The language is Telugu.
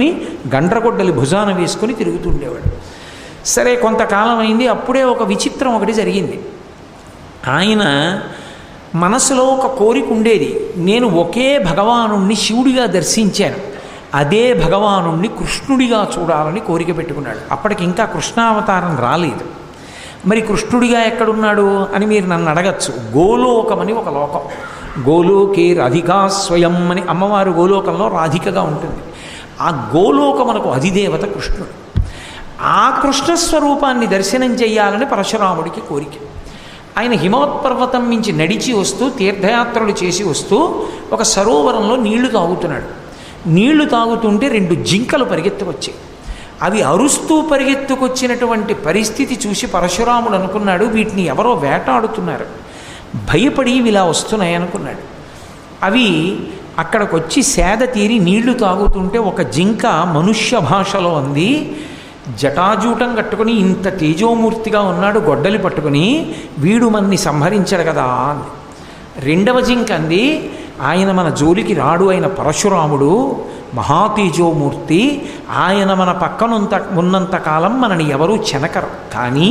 అని గండ్రగొడ్డలి భుజాన వేసుకొని తిరుగుతుండేవాడు. సరే కొంతకాలం అయింది అప్పుడే ఒక విచిత్రం ఒకటి జరిగింది. ఆయన మనసులో ఒక కోరిక ఉండేది. నేను ఒకే భగవానుణ్ణి శివుడిగా దర్శించాను. అదే భగవానుణ్ణి కృష్ణుడిగా చూడాలని కోరిక పెట్టుకున్నాడు. అప్పటికి ఇంకా కృష్ణావతారం రాలేదు. మరి కృష్ణుడిగా ఎక్కడున్నాడు అని మీరు నన్ను అడగచ్చు. గోలోకమని ఒక లోకం. గోలోకే రాధికా స్వయం అని అమ్మవారు గోలోకంలో రాధికగా ఉంటుంది. ఆ గోలోకమునకు అధిదేవత కృష్ణుడు. ఆ కృష్ణస్వరూపాన్ని దర్శనం చేయాలని పరశురాముడికి కోరిక. ఆయన హిమవత్పర్వతం నుంచి నడిచి వస్తూ తీర్థయాత్రలు చేసి వస్తూ ఒక సరోవరంలో నీళ్ళు తాగుతున్నాడు. నీళ్ళు తాగుతుంటే రెండు జింకలు పరిగెత్తుకొచ్చాయి. అవి అరుస్తూ పరిగెత్తుకొచ్చినటువంటి పరిస్థితి చూసి పరశురాముడు అనుకున్నాడు వీటిని ఎవరో వేటాడుతున్నారు. భయపడి ఇవి ఇలా వస్తున్నాయి అనుకున్నాడు అవి అక్కడికి వచ్చి సేద తీరి నీళ్ళు తాగుతుంటే ఒక జింక మనుష్య భాషలో అంది జటాజూటం కట్టుకుని ఇంత తేజోమూర్తిగా ఉన్నాడు గొడ్డలి పట్టుకుని వీడు మన్ని సంహరించాడు కదా అంది. రెండవ జింక అంది ఆయన మన జోలికి రాడు అయిన పరశురాముడు మహాతేజోమూర్తి ఆయన మన పక్కనుంత ఉన్నంత కాలం మనని ఎవరూ చెనకరు. కానీ